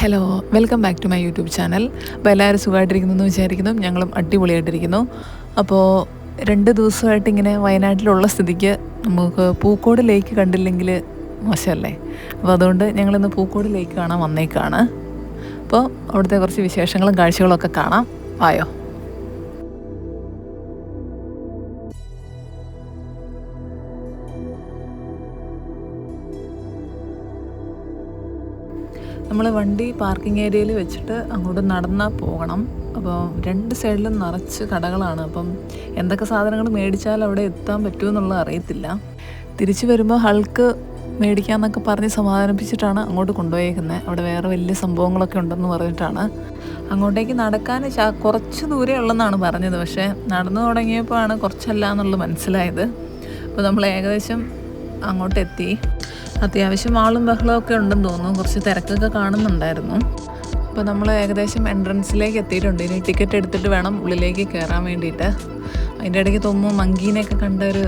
Hello welcome back to my YouTube channel അപ്പോൾ എല്ലാവരും സുഖമായിട്ടിരിക്കുന്നു എന്ന് വിചാരിക്കുന്നു. ഞങ്ങളും അടിപൊളിയായിട്ടിരിക്കുന്നു. അപ്പോൾ രണ്ട് ദിവസമായിട്ട് ഇങ്ങനെ വയനാട്ടിലുള്ള സ്ഥിതിക്ക് നമുക്ക് പൂക്കോട് ലേക്ക് കണ്ടില്ലെങ്കിൽ മോശമല്ലേ? അപ്പോൾ അതുകൊണ്ട് ഞങ്ങളിന്ന് പൂക്കോട് ലേക്ക് കാണാൻ വന്നേക്കാണ്. അപ്പോൾ അവിടുത്തെ കുറച്ച് വിശേഷങ്ങളും കാഴ്ചകളും ഒക്കെ കാണാം. ആയോ നമ്മൾ വണ്ടി പാർക്കിംഗ് ഏരിയയിൽ വെച്ചിട്ട് അങ്ങോട്ട് നടന്നാൽ പോകണം. അപ്പോൾ രണ്ട് സൈഡിലും നിറച്ച് കടകളാണ്. അപ്പം എന്തൊക്കെ സാധനങ്ങൾ മേടിച്ചാൽ അവിടെ എത്താൻ പറ്റുമെന്നുള്ളത് അറിയത്തില്ല. തിരിച്ചു വരുമ്പോൾ ഹൾക്ക് മേടിക്കാമെന്നൊക്കെ പറഞ്ഞ് സമാധാനിപ്പിച്ചിട്ടാണ് അങ്ങോട്ട് കൊണ്ടുപോയേക്കുന്നത് അവിടെ വേറെ വലിയ സംഭവങ്ങളൊക്കെ ഉണ്ടെന്ന് പറഞ്ഞിട്ടാണ്. അങ്ങോട്ടേക്ക് നടക്കാൻ കുറച്ച് ദൂരെ ഉള്ളെന്നാണ് പറഞ്ഞത്. പക്ഷേ നടന്നു തുടങ്ങിയപ്പോഴാണ് കുറച്ചല്ല എന്നുള്ളത് മനസ്സിലായത്. അപ്പോൾ നമ്മൾ ഏകദേശം അങ്ങോട്ടെത്തി. അത്യാവശ്യം ആളും ബഹളവും ഒക്കെ ഉണ്ടെന്ന് തോന്നുന്നു. കുറച്ച് തിരക്കൊക്കെ കാണുന്നുണ്ടായിരുന്നു. അപ്പോൾ നമ്മൾ ഏകദേശം എൻട്രൻസിലേക്ക് എത്തിയിട്ടുണ്ട്. ഇനി ടിക്കറ്റ് എടുത്തിട്ട് വേണം ഉള്ളിലേക്ക് കയറാൻ വേണ്ടിയിട്ട്. അതിന്റെ ഇടയ്ക്ക് തോന്നുന്നു മങ്കീനെയൊക്കെ കണ്ട ഒരു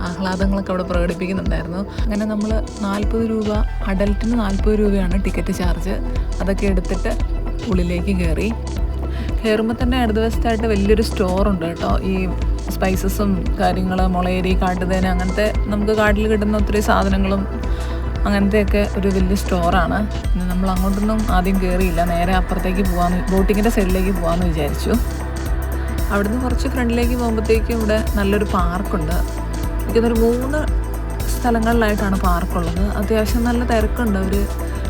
ആഹ്ലാദങ്ങളൊക്കെ അവിടെ പ്രകടിപ്പിക്കുന്നുണ്ടായിരുന്നു. അങ്ങനെ നമ്മൾ നാൽപ്പത് രൂപ അഡൽട്ടിന് നാൽപ്പത് രൂപയാണ് ടിക്കറ്റ് ചാർജ് അതൊക്കെ എടുത്തിട്ട് ഉള്ളിലേക്ക് കയറി കയറുമ്പോൾ തന്നെ ഇടതുവശത്തായിട്ട് വലിയൊരു സ്റ്റോറുണ്ട് കേട്ടോ. ഈ സ്പൈസസും കാര്യങ്ങൾ മുളയരി കാട്ടുതേന അങ്ങനത്തെ നമുക്ക് കാട്ടിൽ കിട്ടുന്ന ഒത്തിരി സാധനങ്ങളും അങ്ങനത്തെയൊക്കെ ഒരു വലിയ സ്റ്റോറാണ്. പിന്നെ നമ്മൾ അങ്ങോട്ടൊന്നും ആദ്യം കയറിയില്ല നേരെ അപ്പുറത്തേക്ക് പോകാമെന്ന് ബോട്ടിങ്ങിന്റെ സൈഡിലേക്ക് പോകാമെന്ന് വിചാരിച്ചു. അവിടുന്ന് കുറച്ച് ഫ്രണ്ടിലേക്ക് പോകുമ്പോഴത്തേക്കും ഇവിടെ നല്ലൊരു പാർക്കുണ്ട്. എനിക്കൊന്നൊരു മൂന്ന് സ്ഥലങ്ങളിലായിട്ടാണ് പാർക്കുള്ളത്. അത്യാവശ്യം നല്ല തിരക്കുണ്ട്. അവർ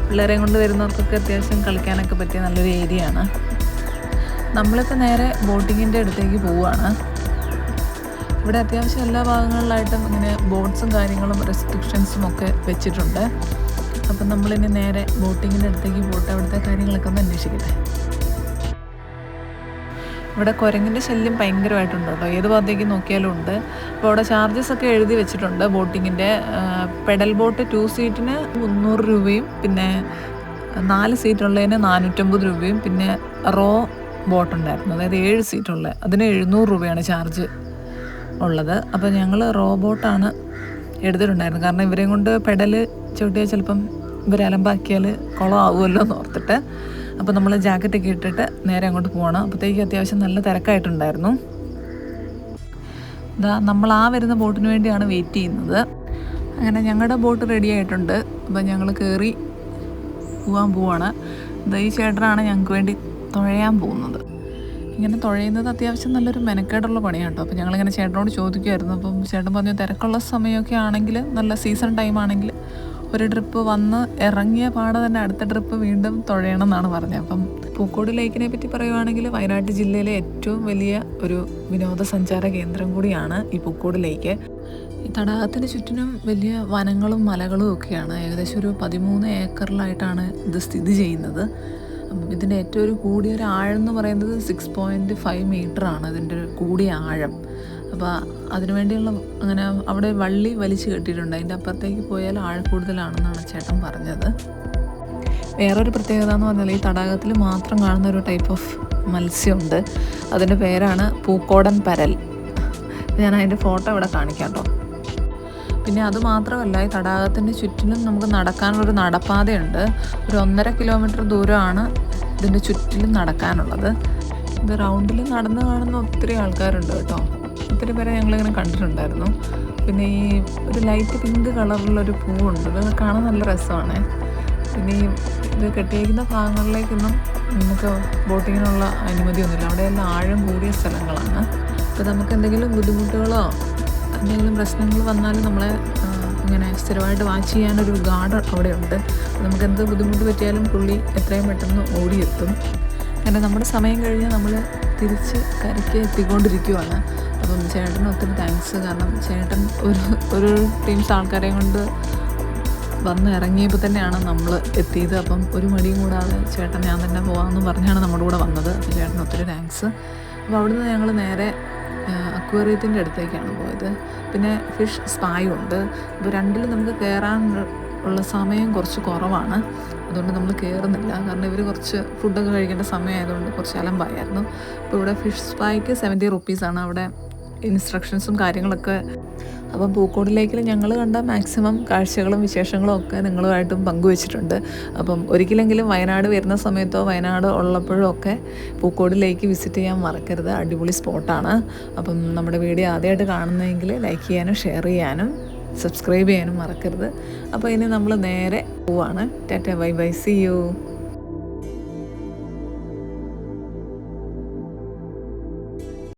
പിള്ളേരെയും കൊണ്ട് വരുന്നവർക്കൊക്കെ അത്യാവശ്യം കളിക്കാനൊക്കെ പറ്റിയ നല്ലൊരു ഏരിയയാണ്. നമ്മളിപ്പോൾ നേരെ ബോട്ടിങ്ങിന്റെ അടുത്തേക്ക് പോവുകയാണ് ഇവിടെ അത്യാവശ്യം എല്ലാ ഭാഗങ്ങളിലായിട്ടും ഇങ്ങനെ ബോട്ട്സും കാര്യങ്ങളും റെസ്ട്രിക്ഷൻസും ഒക്കെ വെച്ചിട്ടുണ്ട്. അപ്പം നമ്മളിനി നേരെ ബോട്ടിങ്ങിന്റെ അടുത്തേക്ക് പോയിട്ട് അവിടുത്തെ കാര്യങ്ങളൊക്കെ ഒന്ന് അന്വേഷിക്കട്ടെ. ഇവിടെ കുരങ്ങിന്റെ ശല്യം ഭയങ്കരമായിട്ടുണ്ട്? കേട്ടോ ഏത് ഭാഗത്തേക്ക് നോക്കിയാലും ഉണ്ട്. അപ്പോൾ അവിടെ ചാർജസ് ഒക്കെ എഴുതി വെച്ചിട്ടുണ്ട് ബോട്ടിങ്ങിന്റെ. പെഡൽ ബോട്ട് ടു സീറ്റിന് മുന്നൂറ് രൂപയും പിന്നെ നാല് സീറ്റുള്ളതിന് നാനൂറ്റമ്പത് രൂപയും പിന്നെ റോ ബോട്ടുണ്ടായിരുന്നു അതായത് ഏഴ് സീറ്റുള്ള അതിന് എഴുന്നൂറ് രൂപയാണ് ചാർജ് ഉള്ളത്. അപ്പോൾ ഞങ്ങൾ റോബോട്ടാണ് എടുത്തിട്ടുണ്ടായിരുന്നത്. കാരണം ഇവരെയും കൊണ്ട് പെഡൽ ചവിട്ടിയാൽ ചിലപ്പം ഇവർ അലമ്പാക്കിയാൽ കുളമാവുമല്ലോ എന്ന് ഓർത്തിട്ട്. അപ്പോൾ നമ്മൾ ജാക്കറ്റൊക്കെ ഇട്ടിട്ട് നേരെ അങ്ങോട്ട് പോകണം അപ്പോഴത്തേക്ക് അത്യാവശ്യം നല്ല തിരക്കായിട്ടുണ്ടായിരുന്നു. ഇതാ നമ്മൾ ആ വരുന്ന ബോട്ടിന് വേണ്ടിയാണ് വെയിറ്റ് ചെയ്യുന്നത്. അങ്ങനെ ഞങ്ങളുടെ ബോട്ട് റെഡി ആയിട്ടുണ്ട്. അപ്പോൾ ഞങ്ങൾ കയറി പോകാൻ പോവാണ്. ഈ ചേട്ടനാണ് ഞങ്ങൾക്ക് വേണ്ടി തുഴയാൻ പോകുന്നത്. ഇങ്ങനെ തുഴയുന്നത് അത്യാവശ്യം നല്ലൊരു മെനക്കേടുള്ള പണിയാണ് കേട്ടോ അപ്പോൾ ഞങ്ങളിങ്ങനെ ചേട്ടനോട് ചോദിക്കുമായിരുന്നു അപ്പം ചേട്ടൻ പറഞ്ഞു തിരക്കുള്ള സമയമൊക്കെ ആണെങ്കിൽ നല്ല സീസൺ ടൈം ആണെങ്കിൽ ഒരു ട്രിപ്പ് വന്ന് ഇറങ്ങിയ പാടെ തന്നെ അടുത്ത ട്രിപ്പ് വീണ്ടും തുഴയണം എന്നാണ് പറഞ്ഞത്. അപ്പം പൂക്കോട് ലേക്കിനെ പറ്റി പറയുവാണെങ്കിൽ വയനാട് ജില്ലയിലെ ഏറ്റവും വലിയ ഒരു വിനോദസഞ്ചാര കേന്ദ്രം കൂടിയാണ് ഈ പൂക്കോട് ലേക്ക്. ഈ തടാകത്തിന് ചുറ്റിനും വലിയ വനങ്ങളും മലകളും ഒക്കെയാണ്. ഏകദേശം ഒരു പതിമൂന്ന് ഏക്കറിലായിട്ടാണ് ഇത് സ്ഥിതി ചെയ്യുന്നത്. ഇതിന്റെ ഏറ്റവും ഒരു കൂടിയ ഒരു ആഴം എന്ന് പറയുന്നത് സിക്സ് പോയിന്റ് ഫൈവ് മീറ്റർ ആണ് ഇതിന്റെ ഒരു കൂടിയ ആഴം. അപ്പോൾ അതിനുവേണ്ടിയുള്ള അങ്ങനെ അവിടെ വള്ളി വലിച്ചു കെട്ടിയിട്ടുണ്ട്. അതിന്റെ അപ്പുറത്തേക്ക് പോയാൽ ആഴം കൂടുതലാണെന്നാണ് ചേട്ടൻ പറഞ്ഞത്. വേറൊരു പ്രത്യേകത എന്ന് പറഞ്ഞാൽ ഈ തടാകത്തിൽ മാത്രം കാണുന്ന ഒരു ടൈപ്പ് ഓഫ് മത്സ്യമുണ്ട്. അതിന്റെ പേരാണ് പൂക്കോടൻ പരൽ. ഞാൻ അതിന്റെ ഫോട്ടോ ഇവിടെ കാണിക്കാം കേട്ടോ. പിന്നെ അതുമാത്രമല്ല ഈ തടാകത്തിന്റെ ചുറ്റിലും നമുക്ക് നടക്കാനുള്ളൊരു നടപ്പാതയുണ്ട്. ഒരു ഒന്നര കിലോമീറ്റർ ദൂരമാണ് ഇതിന്റെ ചുറ്റിലും നടക്കാനുള്ളത്. ഇത് റൗണ്ടിൽ നടന്ന് കാണുന്ന ഒത്തിരി ആൾക്കാരുണ്ട് കേട്ടോ. ഒത്തിരി പേരെ ഞങ്ങളിങ്ങനെ കണ്ടിട്ടുണ്ടായിരുന്നു. പിന്നെ ഈ ഒരു ലൈറ്റ് പിങ്ക് കളറിലുള്ളൊരു പൂവുണ്ട്. ഇത് കാണാൻ നല്ല രസമാണ്. പിന്നെ ഈ ഇത് കെട്ടിയിരിക്കുന്ന ഭാഗങ്ങളിലേക്കൊന്നും നമുക്ക് ബോട്ടിങ്ങിനുള്ള അനുമതിയൊന്നുമില്ല. അവിടെയെല്ലാം ആഴം കൂടിയ സ്ഥലങ്ങളാണ്. അപ്പോൾ നമുക്ക് എന്തെങ്കിലും ബുദ്ധിമുട്ടുകളോ എന്തെങ്കിലും പ്രശ്നങ്ങൾ വന്നാൽ നമ്മളെ ഇങ്ങനെ സ്ഥിരമായിട്ട് വാച്ച് ചെയ്യാനൊരു ഗാർഡ് അവിടെയുണ്ട്. നമുക്ക് എന്ത് ബുദ്ധിമുട്ട് പറ്റിയാലും പുള്ളി എത്രയും പെട്ടെന്ന് ഓടിയെത്തും. കാരണം നമ്മുടെ സമയം കഴിഞ്ഞ് നമ്മൾ തിരിച്ച് കരയ്ക്ക് എത്തിക്കൊണ്ടിരിക്കുവാണ്. അപ്പം ചേട്ടന് ഒത്തിരി താങ്ക്സ് കാരണം ചേട്ടൻ ഒരു ഒരു ടീംസ് ആൾക്കാരെയും കൊണ്ട് വന്ന് ഇറങ്ങിയപ്പോൾ തന്നെയാണ് നമ്മൾ എത്തിയത്. അപ്പം ഒരു മടിയും കൂടാതെ ചേട്ടൻ ഞാൻ തന്നെ പോകാമെന്ന് പറഞ്ഞാണ് നമ്മുടെ കൂടെ വന്നത്. ചേട്ടന് ഒത്തിരി താങ്ക്സ് അപ്പോൾ അവിടുന്ന് ഞങ്ങൾ നേരെ അക്വേറിയത്തിന്റെ അടുത്തേക്കാണ് പോയത്. പിന്നെ ഫിഷ് സ്പായും ഉണ്ട്. അപ്പോൾ രണ്ടിലും നമുക്ക് കയറാൻ ഉള്ള സമയം കുറച്ച് കുറവാണ്. അതുകൊണ്ട് നമ്മൾ കയറുന്നില്ല. കാരണം ഇവർ കുറച്ച് ഫുഡൊക്കെ കഴിക്കേണ്ട സമയമായതുകൊണ്ട് കുറച്ച് അലമ്പായിരുന്നു. അപ്പോൾ ഇവിടെ ഫിഷ് സ്പായ്ക്ക് സെവന്റി റുപ്പീസാണ് അവിടെ ഇൻസ്ട്രക്ഷൻസും കാര്യങ്ങളൊക്കെ അപ്പം പൂക്കോടിലേക്കിൽ ഞങ്ങൾ കണ്ട മാക്സിമം കാഴ്ചകളും വിശേഷങ്ങളും ഒക്കെ നിങ്ങളുമായിട്ടും പങ്കുവച്ചിട്ടുണ്ട്. അപ്പം ഒരിക്കലെങ്കിലും വയനാട് വരുന്ന സമയത്തോ വയനാട് ഉള്ളപ്പോഴോ ഒക്കെ പൂക്കോടിലേക്ക് വിസിറ്റ് ചെയ്യാൻ മറക്കരുത്. അടിപൊളി സ്പോട്ടാണ്. അപ്പം നമ്മുടെ വീഡിയോ ആദ്യമായിട്ട് കാണുന്നതെങ്കിൽ ലൈക്ക് ചെയ്യാനും ഷെയർ ചെയ്യാനും സബ്സ്ക്രൈബ് ചെയ്യാനും മറക്കരുത്. അപ്പോൾ ഇനി നമ്മൾ നേരെ പോവാണ്. Tata bye by. See you